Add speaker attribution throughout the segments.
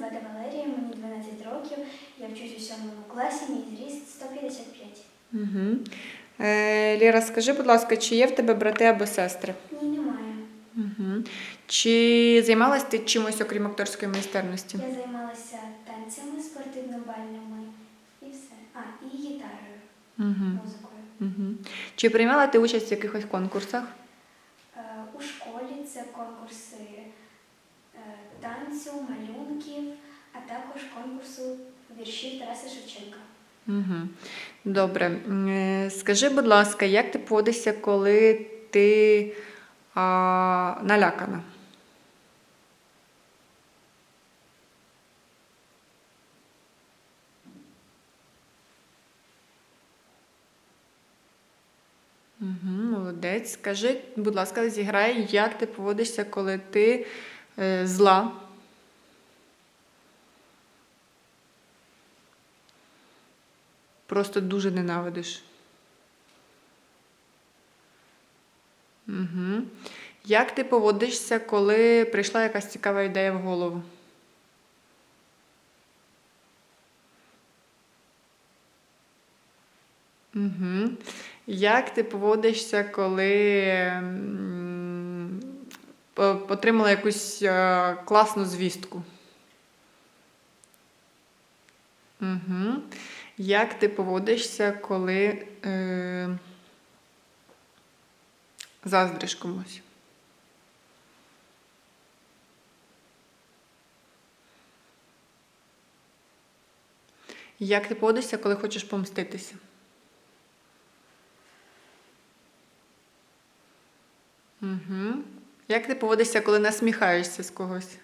Speaker 1: звати Валерія, мені 12 років. Я вчусь у 7 класі, мій зріст 155.
Speaker 2: Угу. Е, Ліра, скажи, будь ласка, чи є в тебе брати або сестри?
Speaker 1: Ні, немає.
Speaker 2: Угу. Чи займалась ти чимось, окрім акторської майстерності?
Speaker 1: Я займалася танцями, спортивно-бальними і все. А, і гітарою,
Speaker 2: Угу.
Speaker 1: музикою.
Speaker 2: Угу. Чи приймала ти участь в якихось конкурсах?
Speaker 1: Е, У школі це конкурси е, танцю, малюнків, а також конкурсу віршів Тараса Шевченка.
Speaker 2: Угу. Добре. Е, Скажи, будь ласка, як ти поводишся, коли ти а, налякана? Угу, молодець. Скажи, будь ласка, зіграй, як ти поводишся, коли ти е, зла? Просто дуже ненавидиш. Угу. Як ти поводишся, коли прийшла якась цікава ідея в голову? Угу. Як ти поводишся, коли отримала якусь е, класну звістку? Угу. Як ти поводишся, коли е, заздриш комусь? Як ти поводишся, коли хочеш помститися? Угу. Як ти поводишся, коли насміхаєшся з когось?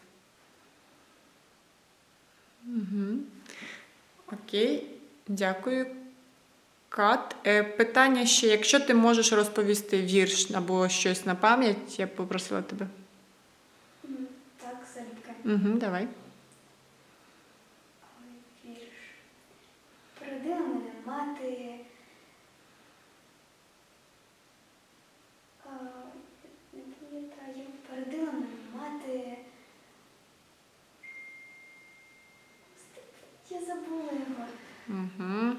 Speaker 2: Угу. Окей, дякую. Кат. Е, питання ще, якщо ти можеш розповісти вірш або щось на пам'ять, я б попросила тебе.
Speaker 1: Так, залюбки.
Speaker 2: Угу, давай.
Speaker 1: Вірш. Породила мене мати. Породила мене мати. Я забула його.
Speaker 2: Mhm.